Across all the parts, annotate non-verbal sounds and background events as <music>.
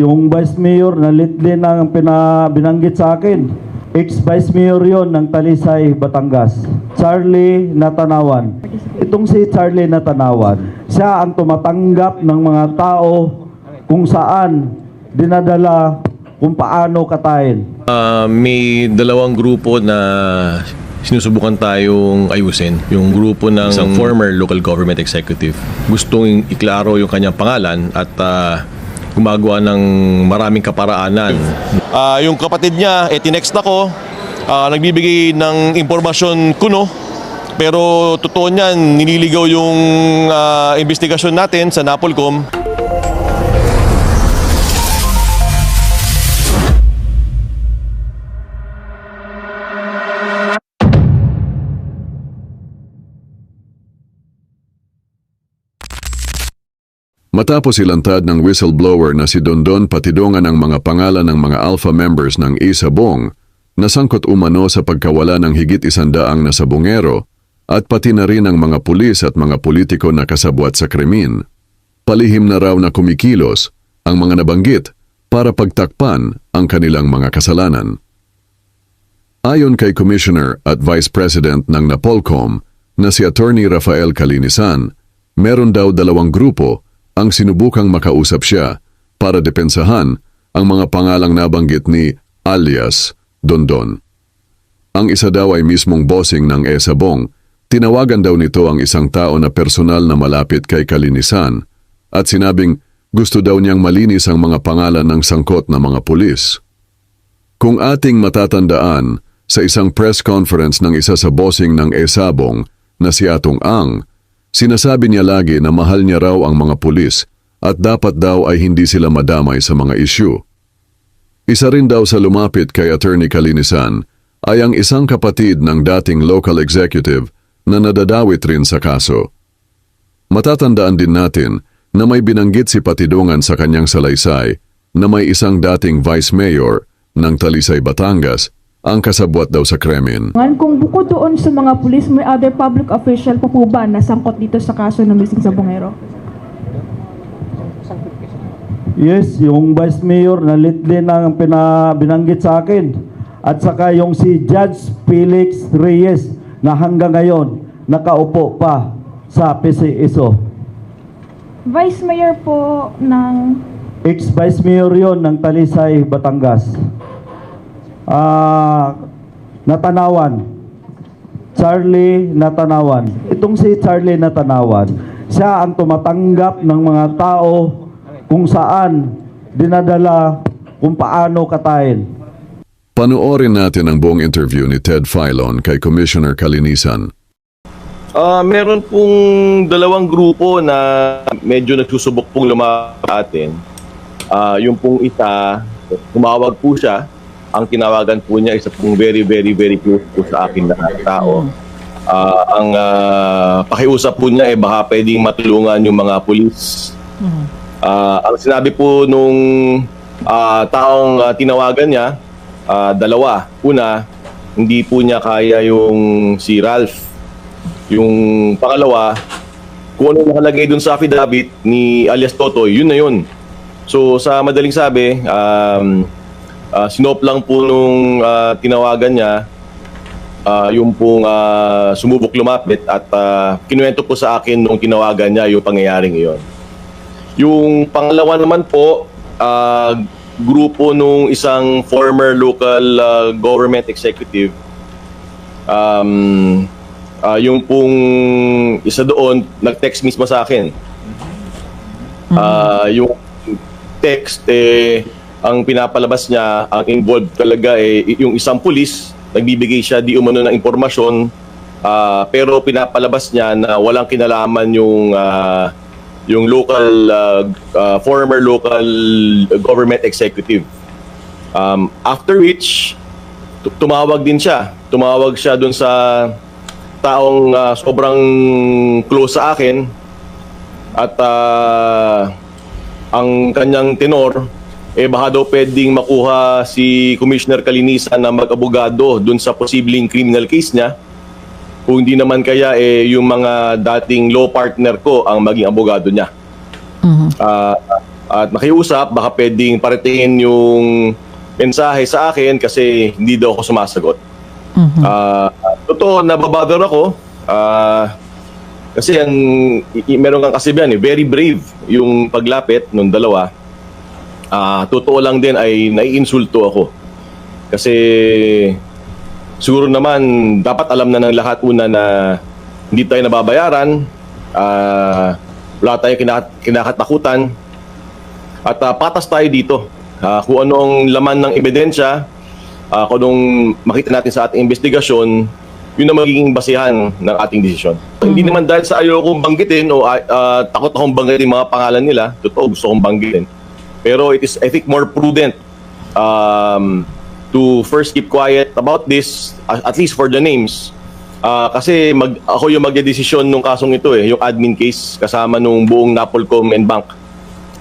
Yung Vice Mayor na lately nang pina, binanggit sa akin, ex-Vice Mayor yon ng Talisay, Batangas. Charlie Natanawan. Itong si Charlie Natanawan, siya ang tumatanggap ng mga tao kung saan dinadala kung paano katayin. Ah, may dalawang grupo na sinusubukan tayong ayusin. Yung grupo ng isang former local government executive. Gustong iklaro yung kanyang pangalan at ah, gumagawa ng maraming kaparaanan. Ah, yung kapatid niya, eh, tinext ako, ah, nagbibigay ng impormasyon kuno, pero totoo niyan, nililigaw yung ah, investigasyon natin sa Napolcom. Matapos ilantad ng whistleblower na si Dondon patidongan ang mga pangalan ng mga alpha members ng Isabong na sangkot umano sa pagkawala ng higit isandaang nasabongero at pati na rin ang mga pulis at mga politiko na kasabwat sa krimen. Palihim na raw na kumikilos ang mga nabanggit para pagtakpan ang kanilang mga kasalanan. Ayon kay Commissioner at Vice President ng Napolcom na si Attorney Rafael Calinisan, meron daw dalawang grupo ang sinubukang makausap siya para depensahan ang mga pangalang nabanggit ni alias Dondon. Ang isa daw ay mismong bossing ng Esabong. Tinawagan daw nito ang isang tao na personal na malapit kay Kalinisan at sinabing gusto daw niyang malinis ang mga pangalan ng sangkot na mga pulis. Kung ating matatandaan, sa isang press conference ng isa sa bossing ng Esabong na si Atong Ang, sinasabi niya lagi na mahal niya raw ang mga pulis at dapat daw ay hindi sila madamay sa mga isyu. Isa rin daw sa lumapit kay Attorney Kalinisan ay ang isang kapatid ng dating local executive na nadadawit rin sa kaso. Matatandaan din natin na may binanggit si Patidungan sa kanyang salaysay na may isang dating vice mayor ng Talisay, Batangas ang kasabwat daw sa Kremlin. Ngan, Kung bukod doon sa mga pulis, may other public official po po ba na sangkot dito sa kaso ng missing sa Bungero? Yes, yung Vice Mayor na lately nang pina, binanggit sa akin. At saka yung si Judge Felix Reyes na hanggang ngayon nakaupo pa sa PCSO. Vice Mayor po ng Ex-Vice Mayor yon ng Talisay, Batangas. Ah, Natanawan. Charlie Natanawan. Itong si Charlie Natanawan, siya ang tumatanggap ng mga tao kung saan dinadala kung paano katayin. Panoorin natin ang buong interview ni Ted Filon kay Commissioner Kalinisan. Ah, meron pong dalawang grupo na medyo nagsusubok pong lumapit sa atin. Ah, yung pong isa, tumawag po siya. Ang tinawagan po niya isa pong very, very, very close po sa akin na tao. Ah, ang ah, pakiusap po niya eh baka pwedeng matulungan yung mga pulis. Ah, ang sinabi po nung ah, taong ah, tinawagan niya, ah, dalawa. Una, hindi po niya kaya yung si Ralph. Yung pangalawa, kung ano nakalagay dun sa affidavit ni alias Totoy, yun na yun. So sa madaling sabi, um, uh, sinop lang po nung ah, tinawagan niya, ah, yung pong ah, sumubok lumapit at uh, kinuwento po sa akin nung tinawagan niya yung pangyayaring iyon. Yung pangalawa naman po, ah, grupo nung isang former local ah, government executive um, ah, yung pong isa doon, nag-text mismo sa akin. Ah, yung text, eh, ang pinapalabas niya, ang involved talaga, eh, yung isang pulis, nagbibigay siya di umano ng impormasyon, ah, pero pinapalabas niya na walang kinalaman yung ah, yung local, ah, ah, former local government executive. Um, after which, tu- tumawag din siya. Tumawag siya dun sa taong ah, sobrang close sa akin at ah, ang kanyang tenor eh baka daw pwedeng makuha si Commissioner Kalinisan na mag-abogado dun sa posibleng criminal case niya kung hindi naman kaya eh yung mga dating law partner ko ang maging abogado niya. Ah, at makiusap, baka pwedeng paratingin yung mensahe sa akin kasi hindi daw ako sumasagot. Ah, totoo, nababother ako. Ah, kasi ang meron kang kasi yan, eh, very brave yung paglapit nung dalawa. Ah, totoo lang din ay naiinsulto ako. Kasi siguro naman dapat alam na ng lahat una na hindi tayo nababayaran, ah, wala tayong kinakat kinakatakutan, at ah, patas tayo dito. Ah, kung anong laman ng ebidensya, ah, kung anong makita natin sa ating investigasyon, yun ang magiging basihan ng ating desisyon. Hindi naman dahil sa ayaw kong banggitin o ah, takot akong banggitin mga pangalan nila, totoo gusto kong banggitin. Pero it is, I think, more prudent um, to first keep quiet about this, at least for the names. Ah, kasi mag, ako yung magdedesisyon nung kasong ito eh, yung admin case kasama nung buong Napolcom and Bank.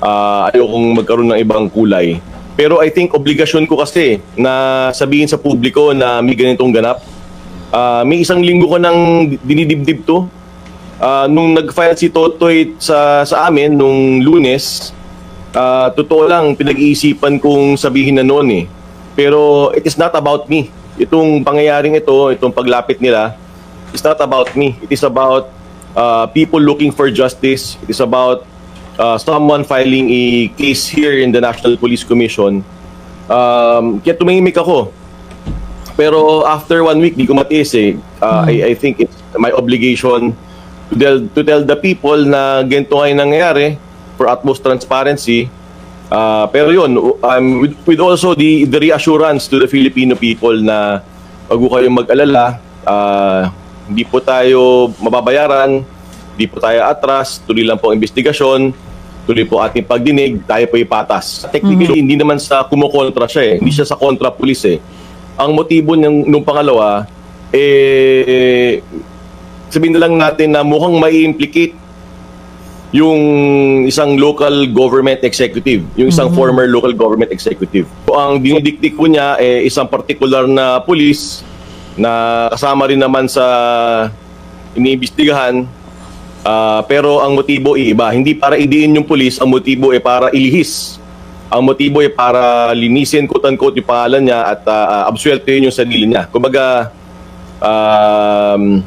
Ah, ayokong magkaroon ng ibang kulay. Pero I think obligasyon ko kasi na sabihin sa publiko na may ganitong ganap. Ah, may isang linggo ko nang dinidibdib to. Ah, nung nag-file si Totoy sa, sa amin nung lunes, Ah, totoo lang, pinag-iisipan kong sabihin na noon eh. Pero it is not about me. Itong pangyayaring ito, itong paglapit nila, it's not about me. It is about uh, people looking for justice. It is about uh, someone filing a case here in the National Police Commission. Um, kaya tumingimik ako. Pero after one week, di ko matiis eh. Uh, I, I think it's my obligation to tell, to tell the people na ganito yung nangyayari for utmost transparency. Uh, pero yun, um, with, with also the, the reassurance to the Filipino people na wag po kayong mag-alala, uh, hindi po tayo mababayaran, hindi po tayo atras, tuloy lang po ang investigasyon, tuloy po ating pagdinig, tayo po ipatas. Technically, hindi naman sa kumukontra siya eh. Hindi siya sa kontra pulis eh. Ang motibo ng, nung pangalawa, eh, sabihin na lang natin na mukhang may implicate yung isang local government executive, yung isang former local government executive. So, ang dinidiktik po niya eh, isang particular na police na kasama rin naman sa iniimbestigahan Ah, pero ang motibo ay iba. Hindi para idiin yung pulis, ang motibo ay para ilihis. Ang motibo ay para linisin, quote-unquote, yung pangalan niya at uh, absueltohin yung sarili niya. Kumbaga, um,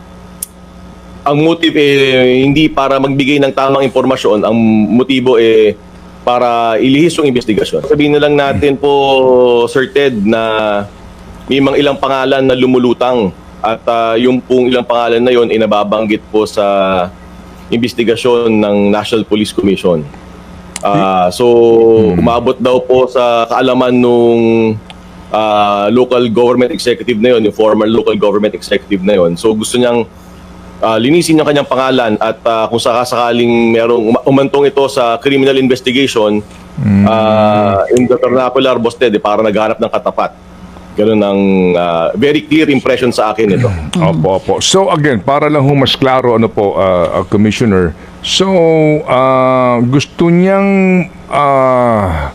ang motive eh, hindi para magbigay ng tamang impormasyon, ang motibo eh para ilihis yung investigasyon. Sabihin na lang natin po, Sir Ted, na may mga ilang pangalan na lumulutang at ah, yung pong ilang pangalan na yon ay nababanggit po sa investigasyon ng National Police Commission. Ah, so, umabot daw po sa kaalaman nung ah, local government executive na yon, yung former local government executive na yon. So, gusto niyang ah, linisin yung kanyang pangalan at ah, kung sakasakaling merong uma- umantong ito sa criminal investigation ah, in the vernacular Bosted, eh, para naghanap ng katapat. Ganun ang ah, very clear impression sa akin ito. <clears throat> Opo, opo. So again, para lang ho mas klaro ano po, uh, uh, Commissioner. So, uh, gusto niyang uh,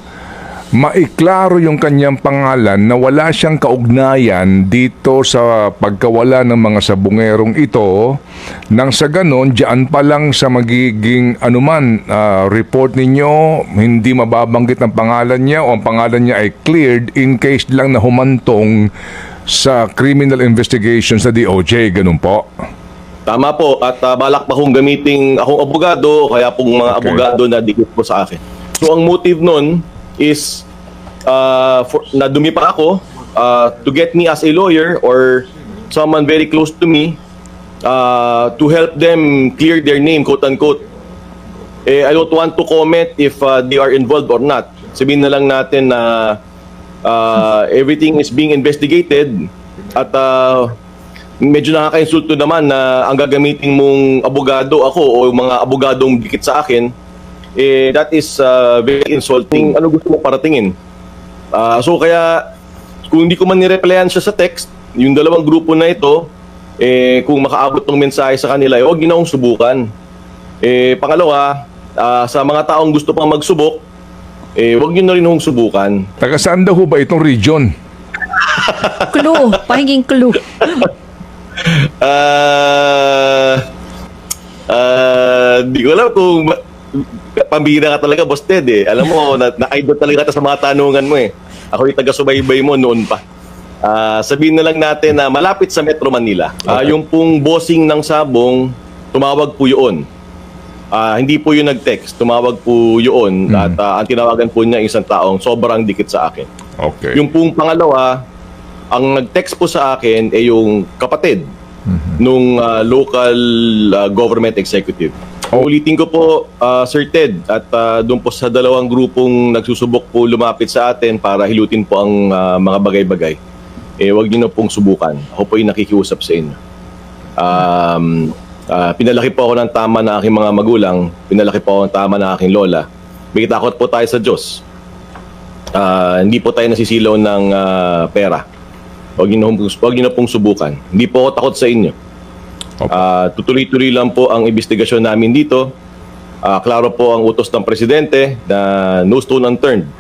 maiklaro yung kanyang pangalan na wala siyang kaugnayan dito sa pagkawala ng mga sabungerong ito nang sa ganon, diyan pa lang sa magiging anuman uh, report ninyo, hindi mababanggit ang pangalan niya o ang pangalan niya ay cleared in case lang na humantong sa criminal investigation sa DOJ, ganun po. Tama po at ah, balak pa kong gamiting akong abogado kaya pong mga Okay. abogado na dikit po sa akin. So ang motive nun is uh, for, na dumi pa ako uh, to get me as a lawyer or someone very close to me uh, to help them clear their name quote unquote. Eh, I don't want to comment if uh, they are involved or not. Sabihin na lang natin na uh, everything is being investigated at uh, medyo nakaka-insulto naman na ang gagamitin mong abogado ako o mga abogadong dikit sa akin, eh, that is uh, very insulting. Ano gusto mo paratingin? Ah, so kaya, kung hindi ko man nireplyan siya sa text, yung dalawang grupo na ito, eh, kung makaabot ng mensahe sa kanila, eh, huwag ginawang subukan. Eh, pangalawa, ah, sa mga taong gusto pang magsubok, eh, huwag nyo na rin hong subukan. Taga saan daw ho ba itong region? Clue. Pahinging clue. Ah, ah, di ko alam kung pambira ka talaga, Boss Ted eh. Alam mo, <laughs> na, na-idol talaga ka sa mga tanungan mo eh. Ako yung taga-subaybay mo noon pa. Ah, sabihin na lang natin na malapit sa Metro Manila. Ah, yung pong bossing ng sabong, tumawag po yun. Ah, hindi po yun nag-text, tumawag po yun. At ah, ang tinawagan po niya isang taong sobrang dikit sa akin. Okay. Yung pong pangalawa, ang nag-text po sa akin ay yung kapatid nung ah, local ah, government executive. Ulitin ko po, ah, Sir Ted, at ah, doon po sa dalawang grupong nagsusubok po lumapit sa atin para hilutin po ang ah, mga bagay-bagay. Eh, wag niyo na pong subukan. Ako po yung nakikiusap sa inyo. Um, ah, pinalaki po ako ng tama na aking mga magulang, pinalaki po ako ng tama na aking lola. May takot po tayo sa Diyos. Ah, hindi po tayo nasisilaw ng ah, pera. Huwag niyo, na huwag niyo na pong subukan. Hindi po ako takot sa inyo. Ah, tutuloy-tuloy lang po ang investigasyon namin dito. Ah, klaro po ang utos ng presidente na no stone unturned.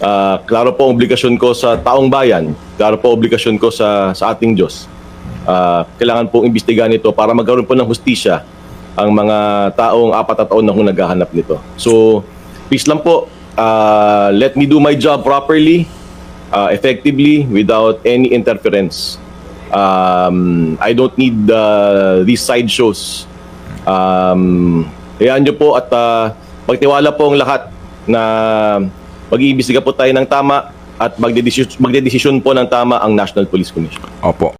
Ah, klaro po ang obligasyon ko sa taong bayan. Klaro po obligasyon ko sa, sa ating Diyos. Ah, kailangan pong imbestigahan ito para magkaroon po ng hustisya ang mga taong apat na taon na kung naghahanap nito. So, please lang po, ah, let me do my job properly, ah, effectively, without any interference. Um, I don't need uh, these side shows. Um, hayaan nyo po at uh, magtiwala po ang lahat na mag-iimbestiga po tayo ng tama at magdedesisyon, magdedesisyon po ng tama ang National Police Commission. Opo.